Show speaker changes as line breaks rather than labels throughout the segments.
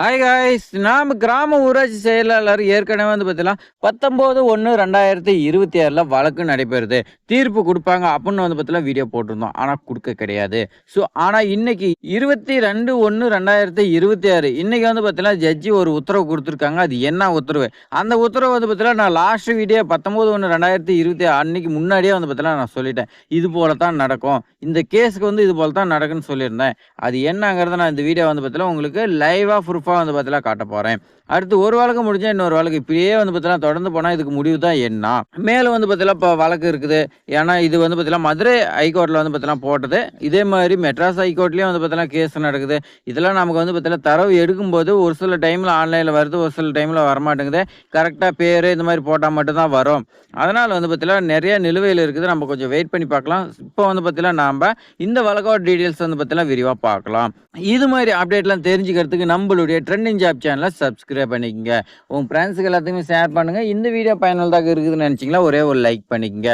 Hi guys நாம் கிராம ஊராட்சி செயலாளர் ஏற்கனவே வந்து பார்த்தீங்கன்னா பத்தொம்போது ஒன்று ரெண்டாயிரத்தி இருபத்தி ஆறில் வழக்கு நடைபெறுது. தீர்ப்பு கொடுப்பாங்க அப்படின்னு வந்து பார்த்தீங்கன்னா வீடியோ போட்டிருந்தோம். ஆனால் கொடுக்க கிடையாது. ஸோ ஆனால் இன்னைக்கு இருபத்தி ரெண்டு ஒன்று ரெண்டாயிரத்தி இருபத்தி ஆறு இன்னைக்கு வந்து பார்த்தீங்கன்னா ஜட்ஜி ஒரு உத்தரவு கொடுத்துருக்காங்க. அது என்ன உத்தரவு? அந்த உத்தரவு வந்து பார்த்தீங்கன்னா நான் லாஸ்ட் வீடியோ பத்தொம்போது ஒன்று ரெண்டாயிரத்தி இருபத்தி அன்னைக்கு முன்னாடியே வந்து பார்த்தீங்கன்னா நான் சொல்லிட்டேன். இது போல தான் நடக்கும். இந்த கேஸுக்கு வந்து இது போல தான் நடக்குன்னு சொல்லியிருந்தேன். அது என்னங்கிறத நான் இந்த வீடியோ வந்து பார்த்தீங்கன்னா உங்களுக்கு லைவாக ப்ரூஃபாக வந்து பார்த்தீங்கன்னா காட்ட போகிறேன் அடுத்து ஒரு வழக்கு முடிஞ்சால் இன்னொரு வழக்கு இப்படியே வந்து பார்த்தீங்கன்னா தொடர்ந்து போனால் இதுக்கு முடிவு தான் என்ன மேலும் வந்து பார்த்தீங்கன்னா இப்போ வழக்கு இருக்குது ஏன்னா இது வந்து பார்த்தீங்கன்னா மதுரை ஹைகோர்ட்டில் வந்து பார்த்தீங்கன்னா போட்டது இதே மாதிரி மெட்ராஸ் ஹைகோர்ட்லேயும் வந்து பார்த்தீங்கன்னா கேஸ் நடக்குது இதெல்லாம் நமக்கு வந்து பார்த்தீங்கன்னா தரவு எடுக்கும்போது ஒரு சில டைமில் ஆன்லைனில் வருது ஒரு சில டைமில் வரமாட்டேங்குது கரெக்டாக பேர் இந்த மாதிரி போட்டால் மட்டும்தான் வரும் அதனால் வந்து பார்த்தீங்கன்னா நிறைய நிலுவையில் இருக்குது நம்ம கொஞ்சம் வெயிட் பண்ணி பார்க்கலாம் இப்போ வந்து பார்த்தீங்கன்னா நாம் இந்த வழக்கோட டீட்டெயில்ஸ் வந்து பார்த்தீங்கன்னா விரிவாக பார்க்கலாம் இது மாதிரி அப்டேட்லாம் தெரிஞ்சுக்கிறதுக்கு நம்மளுடைய ட்ரெண்டிங் ஜாப் சேனலை சப்ஸ்கிரைப் பண்ணிக்கங்க. உங்கள் ஃப்ரெண்ட்ஸுக்கு எல்லாத்துக்குமே ஷேர் பண்ணுங்கள் இந்த வீடியோ பயனுள்ளதாக இருக்குதுன்னு நினச்சிங்களா ஒரே ஒரு லைக் பண்ணிக்கோங்க.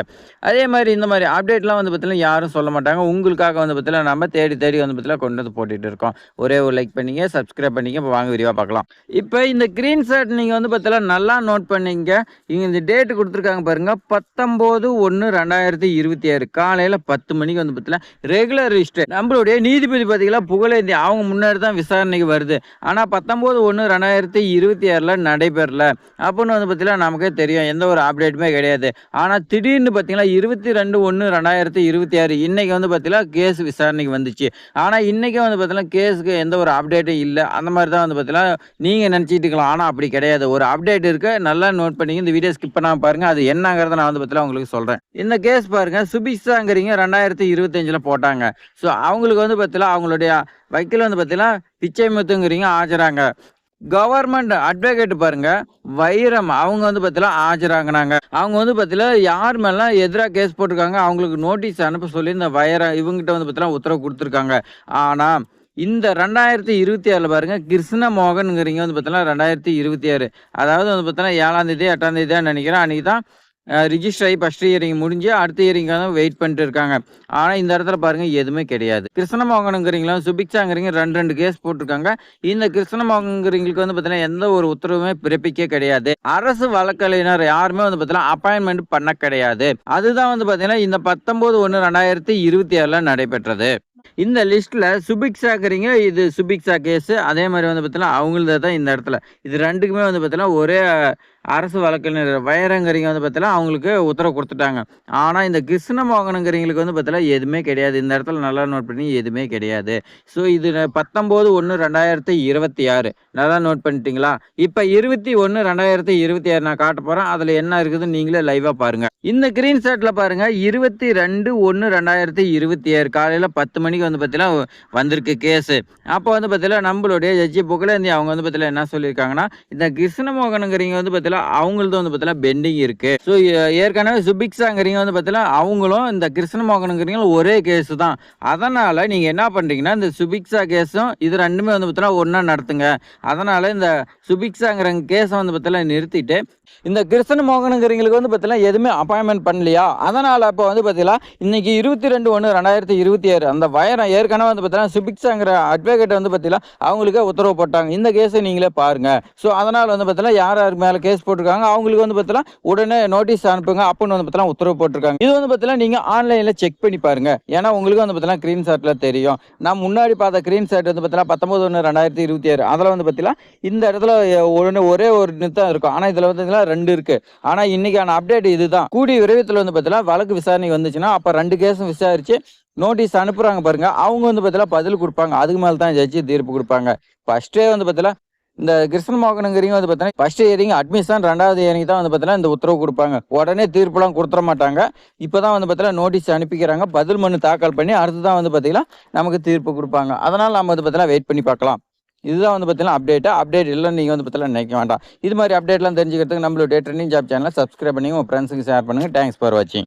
அதே மாதிரி இந்த மாதிரி அப்டேட்லாம் வந்து பார்த்தீங்கன்னா யாரும் சொல்ல மாட்டாங்க. உங்களுக்காக வந்து பார்த்தீங்கன்னா நம்ம தேடி தேடி வந்து பார்த்தீங்கன்னா கொண்டு வந்து போட்டுகிட்டு இருக்கோம். ஒரே ஒரு லைக் பண்ணிங்க சப்ஸ்கிரைப் பண்ணிங்க. இப்போ வாங்க விரிவாக பார்க்கலாம். இப்போ இந்த க்ரீன் ஷர்ட் நீங்கள் வந்து பார்த்தீங்கன்னா நல்லா நோட் பண்ணிங்க. இங்கே இந்த டேட்டு கொடுத்துருக்காங்க பாருங்கள் பத்தொம்போது ஒன்று ரெண்டாயிரத்தி இருபத்தி ஆறு காலையில் பத்து மணிக்கு வந்து பார்த்தீங்கன்னா ரெகுலர் ரிஜிஸ்டர் நம்மளுடைய நீதிபதி பார்த்தீங்கன்னா புகழேந்தி. அவங்க முன்னாடி தான் விசாரணைக்கு வருது. ஆனால் பத்தொம்போது ஒன்று ரெண்டாயிரத்தி இருபத்தி ஆறில் நடைபெறல. அப்படின்னு வந்து பார்த்திங்கன்னா நமக்கே தெரியும். எந்த ஒரு அப்டேட்டுமே கிடையாது. ஆனால் திடீர்னு பார்த்தீங்கன்னா இருபத்தி ரெண்டு ஒன்று ரெண்டாயிரத்தி இருபத்தி ஆறு இன்றைக்கி வந்து பார்த்திங்கன்னா கேஸ் விசாரணைக்கு வந்துச்சு. ஆனால் இன்றைக்கி வந்து பார்த்திங்கன்னா கேஸுக்கு எந்த ஒரு அப்டேட்டும் இல்லை. அந்த மாதிரி தான் வந்து பார்த்திங்கன்னா நீங்கள் நினச்சிட்டு இருக்கலாம். ஆனால் அப்படி கிடையாது. ஒரு அப்டேட் இருக்க. நல்லா நோட் பண்ணிங்க. இந்த வீடியோ ஸ்கிப் பண்ணாமல் பாருங்கள் அது என்னங்கிறத நான் வந்து பார்த்திங்கன்னா உங்களுக்கு சொல்கிறேன் இந்த கேஸ் பாருங்க. சுபிஷாங்கிறீங்க ரெண்டாயிரத்தி இருபத்தஞ்சில் போட்டாங்க. ஸோ அவங்களுக்கு வந்து பார்த்திங்கன்னா அவங்களுடைய வக்கீல் வந்து பார்த்தீங்கன்னா பிச்சை முத்துங்கிறீங்க ஆஜராங்க. கவர்மெண்ட் அட்வொகேட் பாருங்க வைரம். அவங்க வந்து பார்த்தீங்கன்னா ஆஜராங்கினாங்க. அவங்க வந்து பார்த்தீங்கன்னா யார் மேலாம் எதிராக கேஸ் போட்டிருக்காங்க அவங்களுக்கு நோட்டீஸ் அனுப்ப சொல்லி இந்த வைரம் இவங்ககிட்ட வந்து பார்த்தீங்கன்னா உத்தரவு கொடுத்துருக்காங்க. ஆனால் இந்த ரெண்டாயிரத்தி இருபத்தி ஆறில் பாருங்கள் கிருஷ்ண மோகனுங்கிறீங்க வந்து பார்த்தீங்கன்னா ரெண்டாயிரத்தி இருபத்தி ஆறு. அதாவது வந்து பார்த்தீங்கன்னா ஏழாம் தேதி எட்டாம் தேதி தான் நினைக்கிறேன். அன்றைக்கி தான் ரிஜிஸ்டர் ஆகி ஃபஸ்ட் இயரிங் முடிஞ்சு அடுத்த இயரிங்காக தான் வெயிட் பண்ணிட்டு இருக்காங்க. ஆனால் இந்த இடத்துல பாருங்க எதுவுமே கிடையாது. கிருஷ்ணமோகனுங்கிறீங்களும் சுபிக்ஷாங்கிறீங்க ரெண்டு ரெண்டு கேஸ் போட்டிருக்காங்க. இந்த கிருஷ்ணமோகனுங்கிறீங்களுக்கு வந்து பார்த்தீங்கன்னா எந்த ஒரு உத்தரவுமே பிறப்பிக்க கிடையாது. அரசு வழக்கறிஞர் யாருமே வந்து பார்த்தீங்கன்னா அப்பாயின்மெண்ட் பண்ண கிடையாது. அதுதான் வந்து பார்த்தீங்கன்னா இந்த பத்தொம்போது ஒன்று ரெண்டாயிரத்தி இருபத்தி ஆறில் நடைபெற்றது. இந்த லிஸ்ட்டில் சுபிக்ஷாக்கிறீங்க இது சுபிக்ஷா கேஸு அதே மாதிரி வந்து பார்த்தீங்கன்னா அவங்களது தான் இந்த இடத்துல. இது ரெண்டுக்குமே வந்து பார்த்தீங்கன்னா ஒரே அரசு வழக்கறிஞர் வயரங்கிறீங்க வந்து பார்த்தீங்கன்னா அவங்களுக்கு உத்தரவு கொடுத்துட்டாங்க. ஆனால் இந்த கிருஷ்ணமோகனுங்கிறவங்களுக்கு வந்து பார்த்தீங்கன்னா எதுவுமே கிடையாது. இந்த இடத்துல நல்லா நோட் பண்ணி எதுவுமே கிடையாது. ஸோ இது பத்தொம்போது ஒன்று ரெண்டாயிரத்தி இருபத்தி ஆறு. நல்லா நோட் பண்ணிட்டீங்களா? இப்போ இருபத்தி ஒன்று ரெண்டாயிரத்தி இருபத்தி ஆறு நான் காட்ட போகிறேன் அதில் என்ன இருக்குதுன்னு நீங்களே லைவாக பாருங்கள் இந்த க்ரீன் ஷர்ட்டில் பாருங்கள் இருபத்தி ரெண்டு ஒன்று ரெண்டாயிரத்தி இருபத்தி ஆறு. காலையில் பத்து மணிக்கு வந்து பார்த்தீங்கன்னா வந்திருக்கு கேஸு அப்போ வந்து பார்த்தீங்கன்னா நம்மளுடைய ஜட்ஜி புகழேந்தி அவங்க வந்து பார்த்தீங்கன்னா என்ன சொல்லியிருக்காங்கன்னா இந்த கிருஷ்ணமோகனுங்கிறீங்க வந்து பார்த்தீங்கன்னா அவங்களது வந்து பார்த்தீங்கன்னா பெண்டிங் இருக்கு. ஸோ ஏற்கனவே சுபிக்ஷாங்கிறீங்க வந்து பார்த்தீங்கன்னா அவங்களும் இந்த கிருஷ்ணமோகனுங்கிறீங்க ஒரே கேஸ் தான். அதனால் நீங்கள் என்ன பண்ணுறீங்கன்னா இந்த சுபிக்ஷா கேஸும் இது ரெண்டுமே வந்து பார்த்தீங்கன்னா ஒன்றா நடத்துங்க. அதனால் இந்த சுபிக்ஸாங்கிற கேஸை வந்து பார்த்தீங்கன்னா நிறுத்திட்டு இந்த கிருஷ்ணமோகனுங்கிறீங்களுக்கு வந்து பார்த்தீங்கன்னா எதுவுமே அப்பாயின்மெண்ட் பண்ணலையா? அதனால் இப்போ வந்து பார்த்தீங்கன்னா இன்னைக்கு இருபத்தி ரெண்டு ஒன்று ரெண்டாயிரத்தி இருபத்தி ஆறு அந்த வயரம் ஏற்கனவே வந்து பார்த்தீங்கன்னா சுபிக்ஷாங்கிற அட்வொகேட் வந்து பார்த்தீங்கன்னா அவங்களுக்கு உத்தரவு போட்டாங்க. இந்த கேஸை நீங்களே பாருங்க. ஸோ அதனால் வந்து பார்த்தீங்கன்னா யார் யார் மேலே கேஸ் போட்டிருக்காங்க அவங்களுக்கு வந்து பார்த்தீங்கன்னா உடனே நோட்டீஸ் அனுப்புங்க அப்புன்னு வந்து பார்த்தீங்கன்னா உத்தரவு போட்டிருக்காங்க இது வந்து பார்த்தீங்கன்னா நீங்கள் ஆன்லைனில் செக் பண்ணி பாருங்க ஏன்னா உங்களுக்கு வந்து பார்த்தீங்கன்னா க்ரீன் ஷர்ட்டில் தெரியும் நான் முன்னாடி பார்த்த க்ரீன் ஷர்ட் வந்து பார்த்தீங்கன்னா பத்தொம்பது ஒன்று ரெண்டாயிரத்தி இருபத்தி ஆறு அதில் வந்து பார்த்தீங்கன்னா இந்த இடத்துல ஒன்று ஒரே ஒரு நிறுத்தம் இருக்கும் ஆனால் இதில் வந்து பார்த்தீங்கன்னா ரெண்டு இருக்கு ஆனால் இன்னைக்கான அப்டேட் இதுதான் கூடிய விரைவில் வந்து பார்த்தீங்கன்னா வழக்கு விசாரணை வந்துச்சுன்னா அப்போ ரெண்டு கேஸும் விசாரிச்சு நோட்டீஸ் அனுப்புறாங்க பாருங்க அவங்க வந்து பார்த்தீங்கன்னா பதில் கொடுப்பாங்க அதுக்கு மேலே தான் ஜட்ஜி தீர்ப்பு கொடுப்பாங்க ஃபர்ஸ்டே வந்து பார்த்தீங்கன்னா இந்த கிருஷ்ண மோகனுங்கிறீங்க வந்து பார்த்தீங்கன்னா ஃபர்ஸ்ட் இயரிங் அட்மிஷன் ரெண்டாவது இயரிங் தான் வந்து பார்த்தீங்கன்னா இந்த உத்தரவு கொடுப்பாங்க. உடனே தீர்ப்புலாம் கொடுத்துட மாட்டாங்க. இப்போ தான் வந்து பார்த்தீங்கன்னா நோட்டீஸ் அனுப்பிக்கிறாங்க. பதில் மனு தாக்கல் பண்ணி அடுத்து தான் வந்து பார்த்தீங்கன்னா நமக்கு தீர்ப்பு கொடுப்பாங்க. அதனால் நம்ம வந்து பார்த்தீங்கன்னா வெயிட் பண்ணி பார்க்கலாம். இதுதான் வந்து பார்த்தீங்கன்னா அப்டேட்டு அப்டேட் இல்லைன்னு நீங்கள் வந்து பார்த்தீங்கன்னா நினைக்க வேண்டாம். இது மாதிரி அப்டேட்லாம் தெரிஞ்சுக்கிறதுக்கு நம்மளுடைய ட்ரெண்டிங் ஜாப் சேனலை சப்ஸ்கிரைப் பண்ணி உங்கள் ஃப்ரெண்ட்ஸுக்கு ஷேர் பண்ணுங்கள் தேங்க்ஸ் ஃபார் வாட்சிங்